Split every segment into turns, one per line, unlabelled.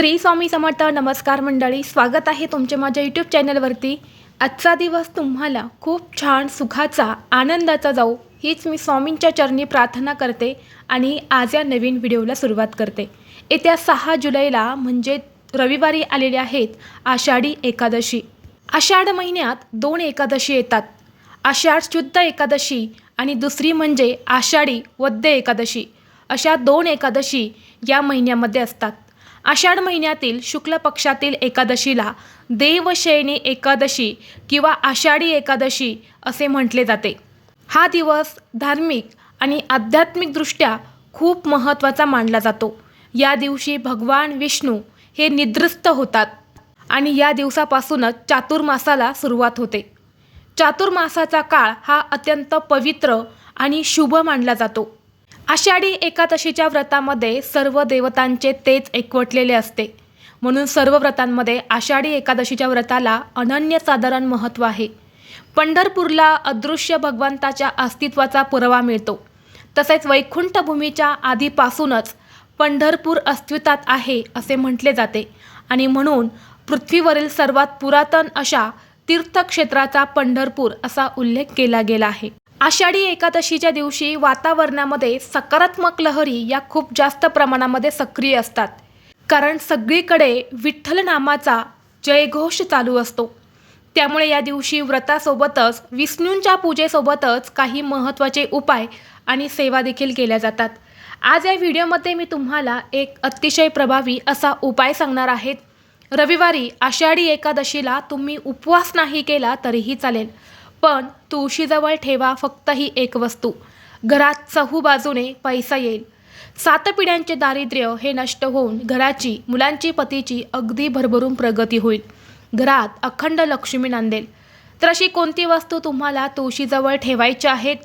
श्री स्वामी समर्थ नमस्कार मंडळी स्वागत आहे तुमचे माझ्या यूट्यूब चॅनलवरती. आजचा दिवस तुम्हाला खूप छान सुखाचा आनंदाचा जाऊ हीच मी स्वामींच्या चरणी प्रार्थना करते आणि आज या नवीन व्हिडिओला सुरुवात करते. येत्या सहा जुलैला म्हणजे रविवारी आलेले आहेत आषाढी एकादशी. आषाढ महिन्यात दोन एकादशी येतात. आषाढ शुद्ध एकादशी आणि दुसरी म्हणजे आषाढी वद्य एकादशी. अशा दोन एकादशी या महिन्यामध्ये असतात. आषाढ महिन्यातील शुक्ल पक्षातील एकादशीला देवशयनी एकादशी किंवा आषाढी एकादशी असे म्हटले जाते. हा दिवस धार्मिक आणि आध्यात्मिकदृष्ट्या खूप महत्त्वाचा मानला जातो. या दिवशी भगवान विष्णू हे निद्रस्त होतात आणि या दिवसापासूनच चातुर्मासाला सुरुवात होते. चातुर्मासाचा काळ हा अत्यंत पवित्र आणि शुभ मानला जातो. आषाढी एकादशीच्या व्रतामध्ये सर्व देवतांचे तेच एकवटलेले असते. म्हणून सर्व व्रतांमध्ये आषाढी एकादशीच्या व्रताला अनन्यसाधारण महत्त्व आहे. पंढरपूरला अदृश्य भगवंताच्या अस्तित्वाचा पुरावा मिळतो. तसेच वैकुंठभूमीच्या आधीपासूनच पंढरपूर अस्तित्वात आहे असे म्हटले जाते. आणि म्हणून पृथ्वीवरील सर्वात पुरातन अशा तीर्थक्षेत्राचा पंढरपूर असा उल्लेख केला गेला आहे. आषाढी एकादशीच्या दिवशी वातावरणामध्ये सकारात्मक लहरी या खूप जास्त प्रमाणामध्ये सक्रिय असतात. कारण सगळीकडे विठ्ठल नामाचा जयघोष चालू असतो. त्यामुळे या दिवशी व्रतासोबतच विष्णूंच्या पूजेसोबतच काही महत्त्वाचे उपाय आणि सेवा देखील केल्या जातात. आज या व्हिडिओमध्ये मी तुम्हाला एक अतिशय प्रभावी असा उपाय सांगणार आहेत रविवारी आषाढी एकादशीला तुम्ही उपवास नाही केला तरीही चालेल. पण तुळशीजवळ ठेवा फक्त ही एक वस्तू. घरात चहू बाजूने पैसा येईल. सात पिढ्यांचे दारिद्र्य हे नष्ट होऊन घराची मुलांची पतीची अगदी भरभरून प्रगती होईल. घरात अखंड लक्ष्मी नांदेल. तर अशी कोणती वस्तू तुम्हाला तुळशीजवळ ठेवायची आहेत?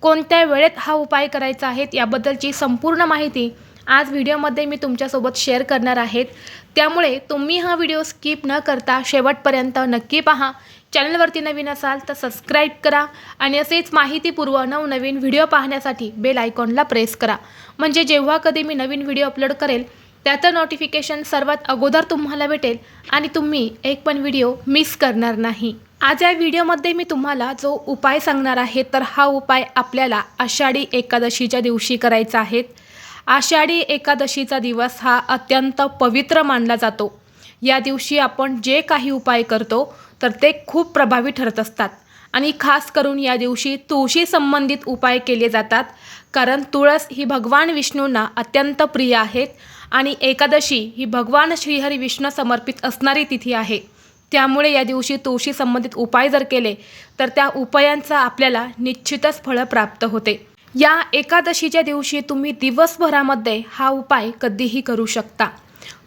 कोणत्या वेळेत हा उपाय करायचा आहे याबद्दलची संपूर्ण माहिती आज व्हिडिओमध्ये मी तुमच्यासोबत शेअर करणार आहेत. त्यामुळे तुम्ही हा व्हिडिओ स्किप न करता शेवटपर्यंत नक्की पहा. चॅनलवरती नवीन असाल तर सबस्क्राईब करा आणि असेच माहितीपूर्व नवनवीन व्हिडिओ पाहण्यासाठी बेल आयकॉनला प्रेस करा. म्हणजे जेव्हा कधी मी नवीन व्हिडिओ अपलोड करेल त्याचं नोटिफिकेशन सर्वात अगोदर तुम्हाला भेटेल आणि तुम्ही एक पण व्हिडिओ मिस करणार नाही. आज या व्हिडिओमध्ये मी तुम्हाला जो उपाय सांगणार आहे तर हा उपाय आपल्याला आषाढी एकादशीच्या दिवशी करायचा आहे. आषाढी एकादशीचा दिवस हा अत्यंत पवित्र मानला जातो. या दिवशी आपण जे काही उपाय करतो तर ते खूप प्रभावी ठरत असतात. आणि खास करून या दिवशी तुळशी संबंधित उपाय केले जातात. कारण तुळस ही भगवान विष्णूंना अत्यंत प्रिय आहेत आणि एकादशी ही भगवान श्रीहरी विष्णू समर्पित असणारी तिथी आहे. त्यामुळे या दिवशी तुळशी संबंधित उपाय जर केले तर त्या उपायांचा आपल्याला निश्चितच फळं प्राप्त होते. या एकादशीच्या दिवशी तुम्ही दिवसभरामध्ये हा उपाय कधीही करू शकता.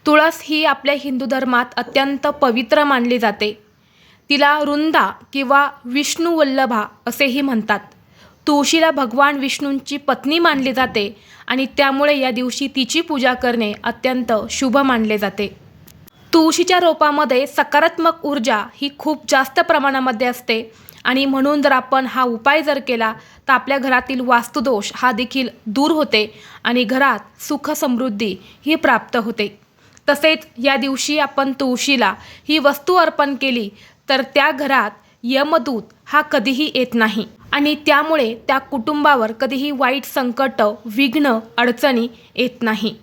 तुळस ही आपल्या हिंदू धर्मात अत्यंत पवित्र मानली जाते. तिला रुंदा किंवा विष्णुवल्लभा असेही म्हणतात. तुळशीला भगवान विष्णूंची पत्नी मानली जाते आणि त्यामुळे या दिवशी तिची पूजा करणे अत्यंत शुभ मानले जाते. तुळशीच्या रोपामध्ये सकारात्मक ऊर्जा ही खूप जास्त प्रमाणामध्ये असते आणि म्हणून जर आपण हा उपाय जर केला तर आपल्या घरातील वास्तुदोष हा देखील दूर होते आणि घरात सुख समृद्धी ही प्राप्त होते. तसेच या दिवशी आपण तुळशीला ही वस्तू अर्पण केली तर त्या घरात यमदूत हा कधीही येत नाही. आणि त्यामुळे त्या कुटुंबावर कधीही वाईट संकट विघ्न अडचणी येत नाही.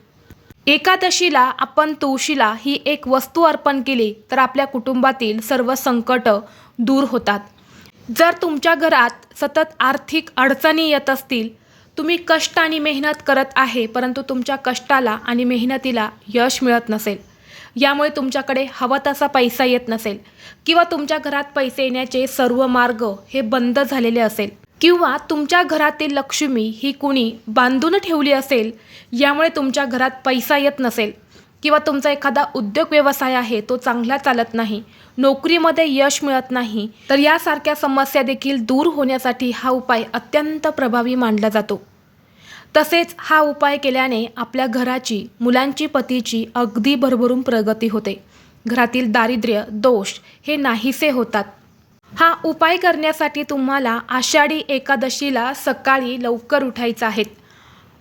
एकादशीला आपण तुळशीला ही एक वस्तू अर्पण केली तर आपल्या कुटुंबातील सर्व संकट दूर होतात. जर तुमच्या घरात सतत आर्थिक अडचणी येत असतील तुम्ही कष्ट आणि मेहनत करत आहे परंतु तुमच्या कष्टाला आणि मेहनतीला यश मिळत नसेल. यामुळे तुमच्याकडे हवा तसा पैसा येत नसेल किंवा तुमच्या घरात पैसे येण्याचे सर्व मार्ग हे बंद झालेले असेल किंवा तुमच्या घरातील लक्ष्मी ही कुणी बांधून ठेवली असेल यामुळे तुमच्या घरात पैसा येत नसेल किंवा तुमचा एखादा उद्योग व्यवसाय आहे तो चांगला चालत नाही नोकरीमध्ये यश मिळत नाही तर यासारख्या समस्या देखील दूर होण्यासाठी हा उपाय अत्यंत प्रभावी मानला जातो. तसेच हा उपाय केल्याने आपल्या घराची मुलांची पतीची अगदी भरभरून प्रगती होते. घरातील दारिद्र्य दोष हे नाहीसे होतात. हा उपाय करण्यासाठी तुम्हाला आषाढी एकादशीला सकाळी लवकर उठायचं आहे.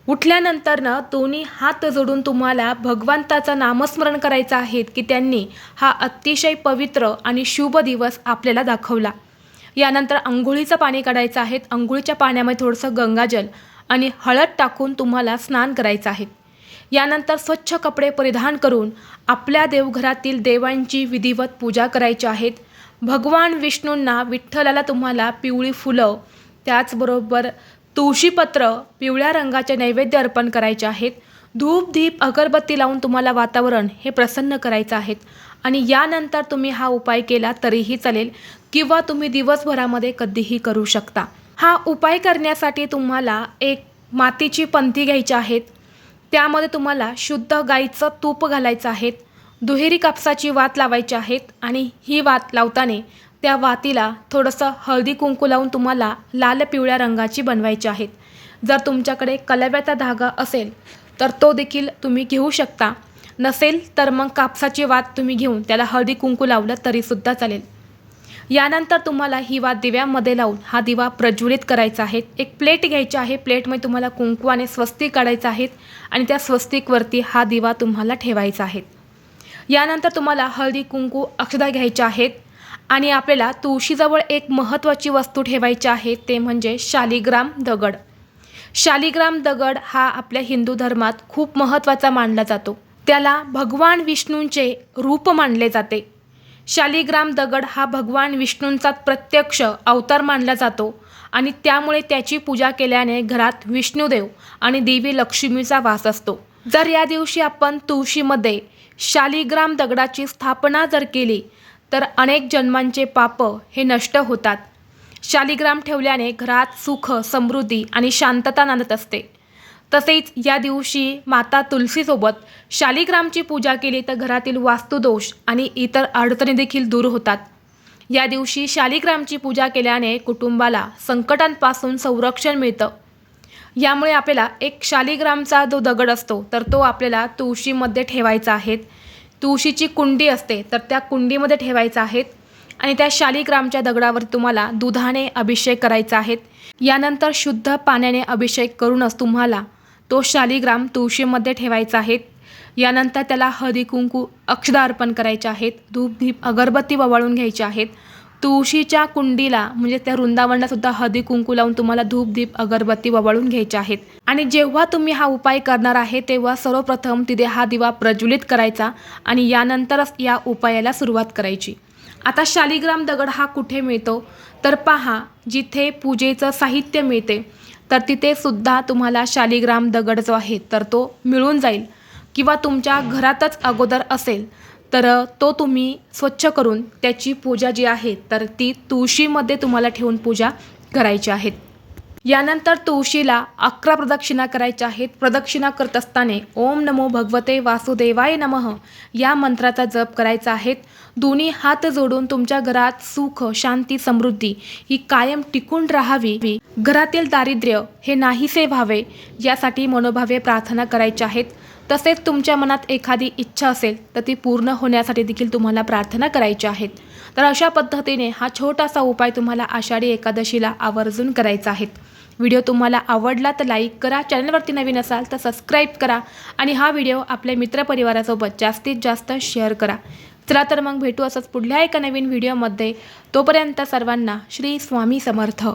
उठल्यानंतरनं दोन्ही हात जोडून तुम्हाला भगवंताचं नामस्मरण करायचं आहे की त्यांनी हा अतिशय पवित्र आणि शुभ दिवस आपल्याला दाखवला. यानंतर आंघोळीचं पाणी काढायचं आहे. अंघोळीच्या पाण्यामध्ये थोडंसं गंगाजल आणि हळद टाकून तुम्हाला स्नान करायचं आहे. यानंतर स्वच्छ कपडे परिधान करून आपल्या देवघरातील देवांची विधिवत पूजा करायची आहेत. भगवान विष्णूंना विठ्ठलाला तुम्हाला पिवळी फुलं त्याचबरोबर तुळशीपत्र पिवळ्या रंगाचे नैवेद्य अर्पण करायचे आहेत. धूप दीप अगरबत्ती लावून तुम्हाला वातावरण हे प्रसन्न करायचं आहे. आणि यानंतर तुम्ही हा उपाय केला तरीही चालेल किंवा तुम्ही दिवसभरामध्ये कधीही करू शकता. हा उपाय करण्यासाठी तुम्हाला एक मातीची पंथी घ्यायची आहेत. त्यामध्ये तुम्हाला शुद्ध गाईचं तूप घालायचं आहे दुहेरी कापसाची वात लावायची आहेत आणि ही वात लावताना त्या वातीला थोडंसं हळदी कुंकू लावून तुम्हाला लाल पिवळ्या रंगाची बनवायची आहेत. जर तुमच्याकडे कलव्याचा धागा असेल तर तो देखील तुम्ही घेऊ शकता. नसेल तर मग कापसाची वात तुम्ही घेऊन त्याला हळदी कुंकू लावलं तरीसुद्धा चालेल. यानंतर तुम्हाला हिवा दिव्यामध्ये लावून हा दिवा प्रज्वलित करायचा आहे. एक प्लेट घ्यायची आहे. प्लेटमध्ये तुम्हाला कुंकवाने स्वस्तिक काढायचं आहे आणि त्या स्वस्तिकवरती हा दिवा तुम्हाला ठेवायचा आहे. यानंतर तुम्हाला हळदी कुंकू अक्षदा घ्यायच्या आहेत आणि आपल्याला तुळशीजवळ एक महत्त्वाची वस्तू ठेवायची आहे. ते म्हणजे शालिग्राम दगड. शालिग्राम दगड हा आपल्या हिंदू धर्मात खूप महत्त्वाचा मानला जातो. त्याला भगवान विष्णूंचे रूप मानले जाते. शालिग्राम दगड हा भगवान विष्णूंचा प्रत्यक्ष अवतार मानला जातो आणि त्यामुळे त्याची पूजा केल्याने घरात विष्णुदेव आणि देवी लक्ष्मीचा वास असतो. जर या दिवशी आपण तुळशीमध्ये शालिग्राम दगडाची स्थापना जर केली तर अनेक जन्मांचे पाप हे नष्ट होतात. शालिग्राम ठेवल्याने घरात सुख समृद्धी आणि शांतता नांदत असते. तसेच या दिवशी माता तुलसीसोबत शालिग्रामची पूजा केली तर घरातील वास्तुदोष आणि इतर अडचणी देखील दूर होतात. या दिवशी शालिग्रामची पूजा केल्याने कुटुंबाला संकटांपासून संरक्षण मिळतं. यामुळे आपल्याला एक शालिग्रामचा जो दगड असतो तर तो आपल्याला तुळशीमध्ये ठेवायचा आहे. तुळशीची कुंडी असते तर त्या कुंडीमध्ये ठेवायचा आहेत आणि त्या शालिग्रामच्या दगडावर तुम्हाला दुधाने अभिषेक करायचा आहे. यानंतर शुद्ध पाण्याने अभिषेक करूनच तुम्हाला तो शालिग्राम तुळशीमध्ये ठेवायचा आहे. यानंतर त्याला हळदी कुंकू अक्षदा अर्पण करायचे आहेत. धूप धीप अगरबत्ती ववाळून घ्यायचे आहेत. तुळशीच्या कुंडीला म्हणजे त्या वृंदावनला सुद्धा हळदी कुंकू लावून तुम्हाला धूप दीप अगरबत्ती ववाळून घ्यायचे आहेत. आणि जेव्हा तुम्ही हा उपाय करणार आहे तेव्हा सर्वप्रथम तिथे हा दिवा प्रज्वलित करायचा आणि यानंतरच या उपायाला सुरुवात करायची. आता शालिग्राम दगड हा कुठे मिळतो? तर पहा जिथे पूजेचं साहित्य मिळते तर तिथे सुद्धा तुम्हाला शालिग्राम दगड जो आहे तर तो मिळून जाईल. किंवा तुमच्या घरातच अगोदर असेल तर तो तुम्ही स्वच्छ करून त्याची पूजा जी आहे तर ती तुळशीमध्ये तुम्हाला ठेवून पूजा करायची आहेत यानंतर तुळशीला अकरा प्रदक्षिणा करायच्या आहेत. प्रदक्षिणा करत असताना ओम नमो भगवते वासुदेवाय नमः या मंत्राचा जप करायचा आहे. दोन्ही हात जोडून तुमच्या घरात सुख शांती समृद्धी ही कायम टिकून राहावी. घरातील दारिद्र्य हे नाहीसे व्हावे यासाठी मनोभावे प्रार्थना करायच्या आहेत. तसेच तुमच्या मनात एखादी इच्छा असेल तर ती पूर्ण होण्यासाठी देखील तुम्हाला प्रार्थना करायची आहेत. तर अशा पद्धतीने हा छोटासा उपाय तुम्हाला आषाढी एकादशीला आवर्जून करायचा आहे व्हिडिओ तुम्हाला आवडला तर लाईक करा चॅनलवरती नवीन असाल तर सबस्क्राईब करा आणि हा व्हिडिओ आपल्या मित्रपरिवारासोबत जास्तीत जास्त शेअर करा. चला तर मग भेटू असंच पुढल्या एका नवीन व्हिडिओमध्ये. तोपर्यंत सर्वांना श्री स्वामी समर्थ.